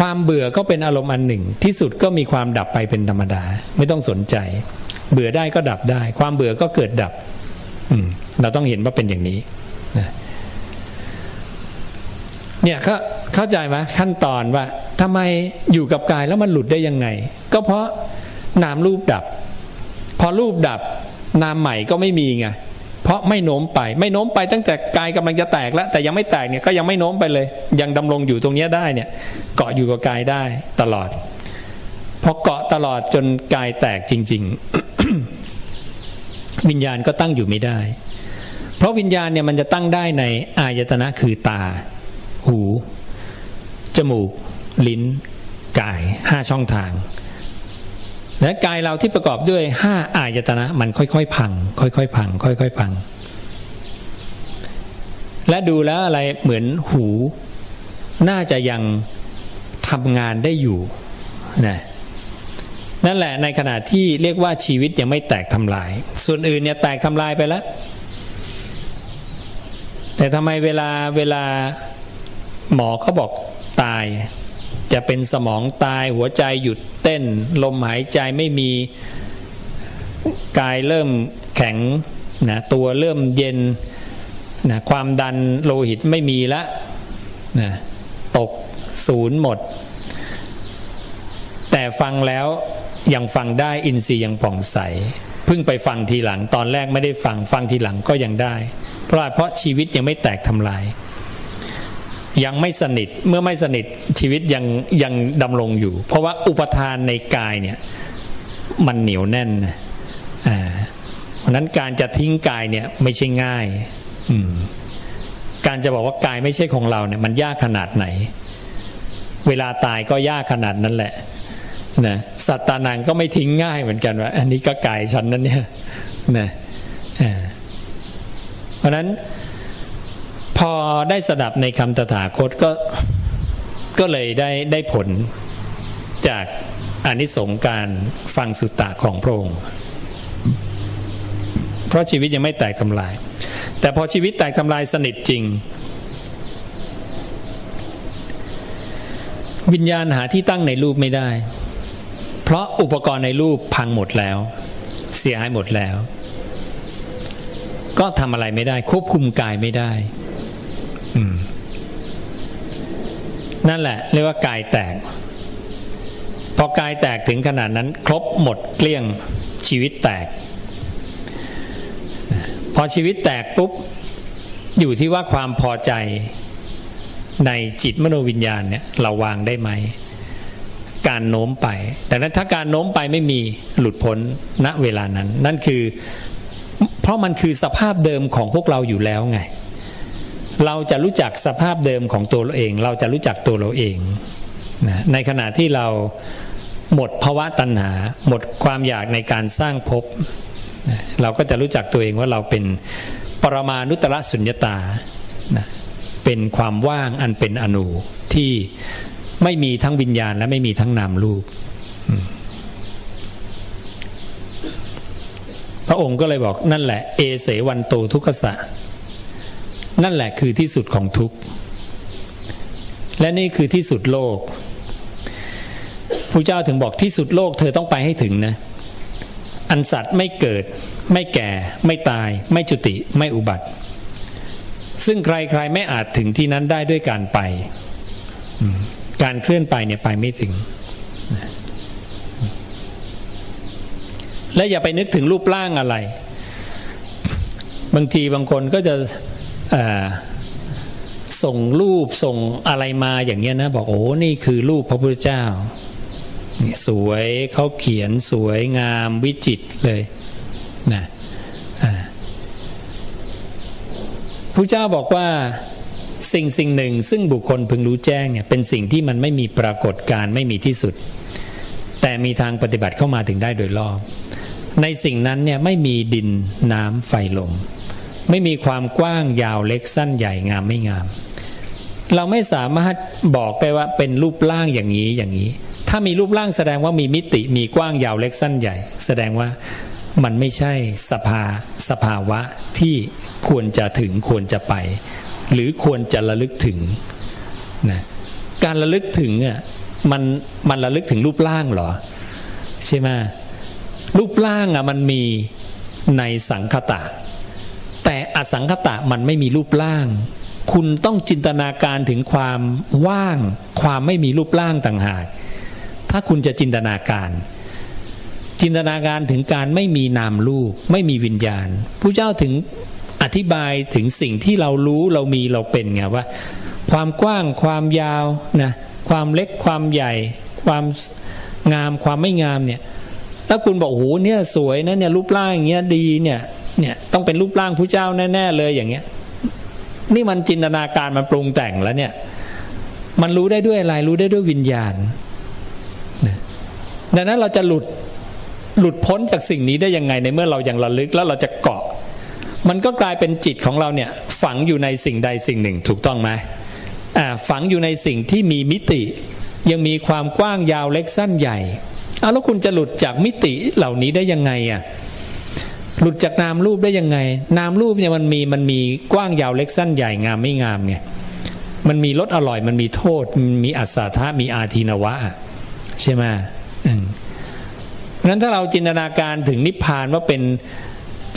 ความเบื่อก็เป็นอารมณ์อันหนึ่ง ที่สุดก็มีความดับไปเป็นธรรมดา ไม่ต้องสนใจ เบื่อได้ก็ดับได้ ความเบื่อก็เกิดดับอืมเราต้องเห็นว่าเป็นอย่างนี้นะเนี่ยเขาเข้าใจไหมขั้นตอนว่าทำไมอยู่กับกายแล้วมันหลุดได้ยังไง ก็เพราะนามรูปดับ พอรูปดับ นามใหม่ก็ไม่มีไง เพราะไม่โน้มไปไม่โน้มไปตั้งแต่กายกำลังจะแตกแล้ว แต่ยังไม่แตกเนี่ยก็ยังไม่โน้มไปเลย ยังดำรงอยู่ตรงนี้ได้เนี่ยเกาะอยู่กับกายได้ตลอดพอเกาะตลอดจนกายแตกจริง ๆ วิญญาณก็ตั้งอยู่ไม่ได้ เพราะวิญญาณเนี่ยมันจะตั้งได้ในอายตนะคือตา หู จมูก ลิ้น กายห้าช่องทาง และกายเราที่ประกอบด้วยห้าอายตนะมันค่อยๆพัง ค่อยๆพัง ค่อยๆพัง และดูแล้วอะไรเหมือนหู น่าจะยังทำงานได้อยู่นะนั่นแหละในขณะที่เรียกว่าชีวิตยังไม่แตกทำลาย ส่วนอื่นเนี่ยแตกทำลายไปแล้ว แต่ทำไมเวลาเวลาหมอเขาบอกตาย จะเป็นสมองตายหัวใจหยุดเต้น ลมหายใจไม่มีกายเริ่มแข็งนะตัวเริ่มเย็นนะความดันโลหิตไม่มีละนะตกศูนย์หมด แต่ฟังแล้วยังฟังได้อินทรีย์ยังผ่องใสเพิ่งไปฟังทีหลังตอนแรกไม่ได้ฟังฟังทีหลังก็ยังได้ เพราะเพราะชีวิตยังไม่แตกทำลาย ยังไม่สนิทเมื่อไม่สนิทชีวิตยังยังดำรงอยู่ เพราะว่าอุปทานในกายเนี่ยมันเหนียวแน่นอ่าเพราะนั้นการจะทิ้งกายเนี่ยไม่ใช่ง่ายอืมการจะบอกว่ากายไม่ใช่ของเราเนี่ยมันยากขนาดไหน เวลาตายก็ยากขนาดนั้นแหละนะสัตตานังก็ไม่ทิ้งง่ายเหมือนกันว่า อันนี้ก็กายฉันนั่นเนี่ยนะอ่าเพราะนั้น พอได้สดับในคำตถาคตก็ก็เลยได้ได้ผลจากอานิสงส์การฟังสุตตะของพระองค์ เพราะชีวิตยังไม่แตกทำลาย แต่พอชีวิตแตกทำลายสนิทจริง วิญญาณหาที่ตั้งในรูปไม่ได้ เพราะอุปกรณ์ในรูปพังหมดแล้ว เสียหายหมดแล้ว ก็ทำอะไรไม่ได้ ควบคุมกายไม่ได้ นั่นแหละ เรียกว่ากายแตก พอกายแตกถึงขนาดนั้น ครบหมดเกลี้ยงชีวิตแตก พอชีวิตแตกปุ๊บ อยู่ที่ว่าความพอใจในจิตมโนวิญญาณเนี่ยเราวางได้ไหม การโน้มไป ดังนั้นถ้าการโน้มไปไม่มีหลุดพ้นณเวลานั้น นั่นคือ เพราะมันคือสภาพเดิมของพวกเราอยู่แล้วไง เราจะรู้จักสภาพเดิมของตัวเราเอง เราจะรู้จักตัวเราเองนะในขณะที่เราหมดภาวะตัณหา หมดความอยากในการสร้างภพนะเราก็จะรู้จักตัวเองว่าเราเป็นปรมานุตตรสุญญตานะเป็นความว่างอันเป็นอนูที่ไม่มีทั้งวิญญาณและไม่มีทั้งนามรูป พระองค์ก็เลยบอกนั่นแหละ เอเสวันโตทุกขสะ นั่นแหละคือที่สุดของทุกข์ และนี่คือที่สุดโลกพระเจ้าถึงบอกที่สุดโลกเธอต้องไปให้ถึงนะ อันสัตว์ไม่เกิด ไม่แก่ ไม่ตาย ไม่จุติ ไม่อุบัติ ซึ่งใครๆไม่อาจถึงที่นั้นได้ด้วยการไป การเคลื่อนไปเนี่ยไปไม่ถึง และอย่าไปนึกถึงรูปร่างอะไร บางทีบางคนก็จะ ส่งรูปส่งอะไรมาอย่างเงี้ยนะ บอกโอ้นี่คือรูปพระพุทธเจ้า สวยเขาเขียนสวยงามวิจิตเลยนะพระเจ้าบอกว่าสิ่งสิ่งหนึ่ง ซึ่งบุคคลพึงรู้แจ้งเนี่ยเป็นสิ่งที่มันไม่มีปรากฏการไม่มีที่สุด แต่มีทางปฏิบัติเข้ามาถึงได้โดยรอบ ในสิ่งนั้นเนี่ยไม่มีดินน้ำไฟลม ไม่มีความกว้างยาวเล็กสั้นใหญ่งามไม่งาม เราไม่สามารถบอกได้ว่าเป็นรูปร่างอย่างนี้อย่างนี้ ถ้ามีรูปร่างแสดงว่ามีมิติมีกว้างยาวเล็กสั้นใหญ่ แสดงว่ามันไม่ใช่สภาสภาวะที่ควรจะถึงควรจะไป หรือควรจะระลึกถึงนะการระลึกถึงอะมันมันระลึกถึงรูปร่างเหรอ ใช่ไหมรูปร่างอะมันมีในสังคตะ อสังคตะมันไม่มีรูปร่าง คุณต้องจินตนาการถึงความว่าง ความไม่มีรูปร่างต่างหาก ถ้าคุณจะจินตนาการ จินตนาการถึงการไม่มีนามรูป ไม่มีวิญญาณผู้เจ้าถึงอธิบายถึงสิ่งที่เรารู้เรามีเราเป็นไงว่า ความกว้างความยาวนะความเล็กความใหญ่ ความงามความไม่งามเนี่ยถ้าคุณบอกโอ้โหเนี่ยสวยนะเนี่ยรูปร่างอย่างเงี้ยดีเนี่ย เนี่ยต้องเป็นรูปร่างผู้เจ้าแน่ๆเลยอย่างเงี้ย นี่มันจินตนาการมันปรุงแต่งแล้วเนี่ย มันรู้ได้ด้วยอะไรรู้ได้ด้วยวิญญาณดังนั้นเราจะหลุดหลุดพ้นจากสิ่งนี้ได้ยังไงในเมื่อเรายังระลึกแล้วเราจะเกาะ มันก็กลายเป็นจิตของเราเนี่ย ฝังอยู่ในสิ่งใดสิ่งหนึ่งถูกต้องไหมอ่าฝังอยู่ในสิ่งที่มีมิติ ยังมีความกว้างยาวเล็กสั้นใหญ่เอาแล้วคุณจะหลุดจากมิติเหล่านี้ได้ยังไงอะ หลุดจากนามรูปได้ยังไง นามรูปเนี่ยมันมีมันมีกว้างยาวเล็กสั้นใหญ่งามไม่งามไงมันมีรสอร่อยมันมีโทษมันมีอัศทะมีอาทีนวะ ใช่ไหมนั้นถ้าเราจินตนาการถึงนิพพานว่าเป็น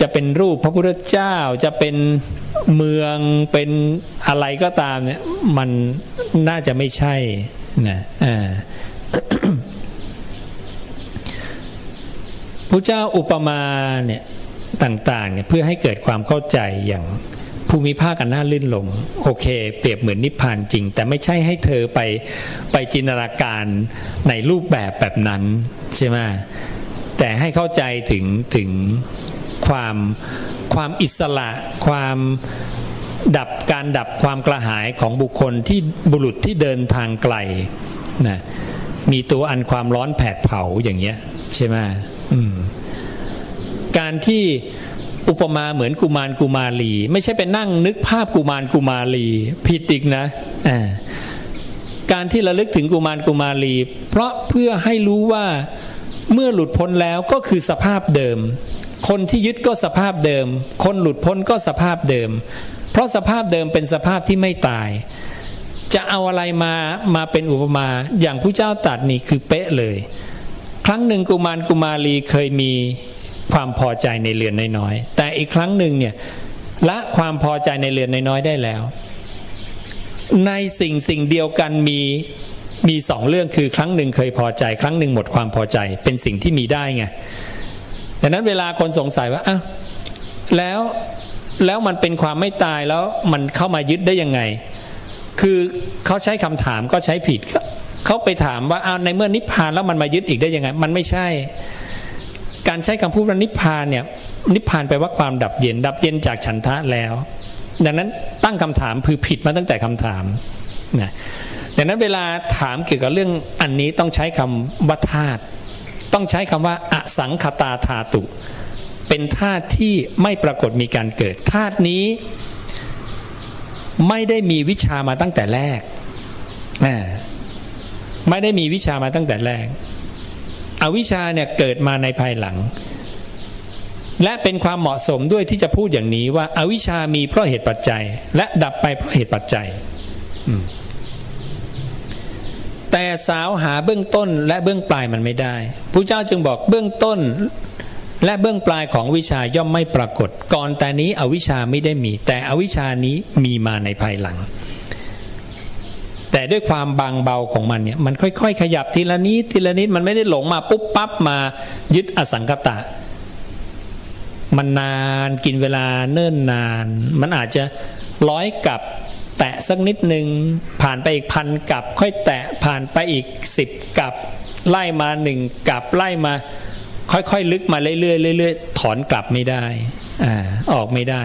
จะเป็นรูปพระพุทธเจ้าจะเป็นเมืองเป็นอะไรก็ตามเนี่ยมันน่าจะไม่ใช่นะอ่าพระเจ้าอุปมาเนี่ย ต่างๆเนี่ยเพื่อให้เกิดความเข้าใจอย่างภูมิภาคอันน่าลื่นลมโอเค เปรียบเหมือนนิพพานจริง แต่ไม่ใช่ให้เธอไปไปจินตนาการในรูปแบบแบบนั้น ใช่ไหมแต่ให้เข้าใจถึงถึงความความอิสระความดับการดับความกระหายของบุคคลที่บุรุษที่เดินทางไกลนะมีตัวอันความร้อนแผดเผาอย่างเงี้ย ใช่ไหมอืม การที่อุปมาเหมือนกุมารกุมารี ไม่ใช่ไปนั่งนึกภาพกุมารกุมารีผิดอีกนะการที่ระลึกถึงกุมารกุมารี เพราะเพื่อให้รู้ว่าเมื่อหลุดพ้นแล้วก็คือสภาพเดิม คนที่ยึดก็สภาพเดิม คนหลุดพ้นก็สภาพเดิม เพราะสภาพเดิมเป็นสภาพที่ไม่ตาย จะเอาอะไรมามาเป็นอุปมาอย่างผู้เจ้าตรัดนี่คือเป๊ะเลย ครั้งหนึ่งกุมารกุมารีเคยมี ความพอใจในเรือนน้อยๆแต่อีกครั้งหนึ่งเนี่ยละความพอใจในเรือนน้อยๆได้แล้ว ในสิ่งสิ่งเดียวกันมีมีสองเรื่องคือครั้งหนึ่งเคยพอใจ ครั้งหนึ่งหมดความพอใจเป็นสิ่งที่มีได้ไงดังนั้นเวลาคนสงสัยว่าอ้าวแล้วแล้วมันเป็นความไม่ตายแล้วมันเข้ามายึดได้ยังไง คือเขาใช้คำถามก็ใช้ผิดเขาไปถามว่าอ้าวในเมื่อนิพพานแล้วมันมายึดอีกได้ยังไง มันไม่ใช่ การใช้คำพูดว่านิพพานเนี่ยนิพพานแปลว่าความดับเย็น ดับเย็นจากฉันทะแล้ว ดังนั้นตั้งคำถามคือผิดมาตั้งแต่คำถามนะดังนั้นเวลาถามเกี่ยวกับเรื่องอันนี้ต้องใช้คำว่าธาตุต้องใช้คำว่าอสังคตาธาตุ เป็นธาตุที่ไม่ปรากฏมีการเกิดธาตุนี้ ไม่ได้มีวิชามาตั้งแต่แรกไม่ได้มีวิชามาตั้งแต่แรก อวิชชาเนี่ยเกิดมาในภายหลัง และเป็นความเหมาะสมด้วยที่จะพูดอย่างนี้ว่าอาวิชชามีเพราะเหตุปัจจัย และดับไปเพราะเหตุปัจจัยแต่สาวหาเบื้องต้นและเบื้องปลายมันไม่ได้พระเจ้าจึงบอกเบื้องต้น และเบื้องปลายของวิชาย่อมไม่ปรากฏ ก่อนแต่นี้อวิชชาไม่ได้มี แต่อวิชชานี้มีมาในภายหลัง แต่ด้วยความบางเบาของมันเนี่ยมันค่อยๆ ขยับทีละนิดทีละนิดมันไม่ได้หลงมาปุ๊บปั๊บมายึดอสังกตะ มันนานกินเวลาเนิ่นนาน มันอาจจะร้อยกับแตะสักนิดหนึ่งผ่านไปอีกพันกับ ค่อยแตะผ่านไปอีกสิบกับ ไล่มาหนึ่งกับไล่มา ค่อยๆลึกมาเรื่อยๆเรื่อยๆถอนกลับไม่ได้อ่าออกไม่ได้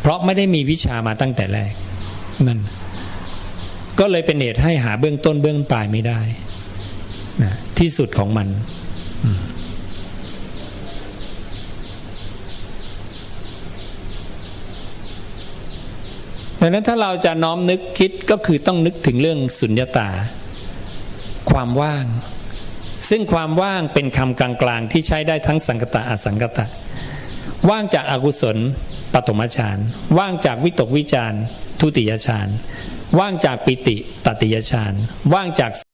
เพราะไม่ได้มีวิชามาตั้งแต่แรกนั่น ก็เลยเป็นเหตุให้หาเบื้องต้นเบื้องปลายไม่ได้นะที่สุดของมันดังนั้นถ้าเราจะน้อมนึกคิดก็คือต้องนึกถึงเรื่องสุญญตา ความว่าง ซึ่งความว่างเป็นคำกลางๆ ที่ใช้ได้ทั้งสังกตะอสังกตะ ว่างจากอากุศลปฐมฌานว่างจากวิตกวิจารทุติยฌาน ว่างจากปิติตติยฌานว่างจาก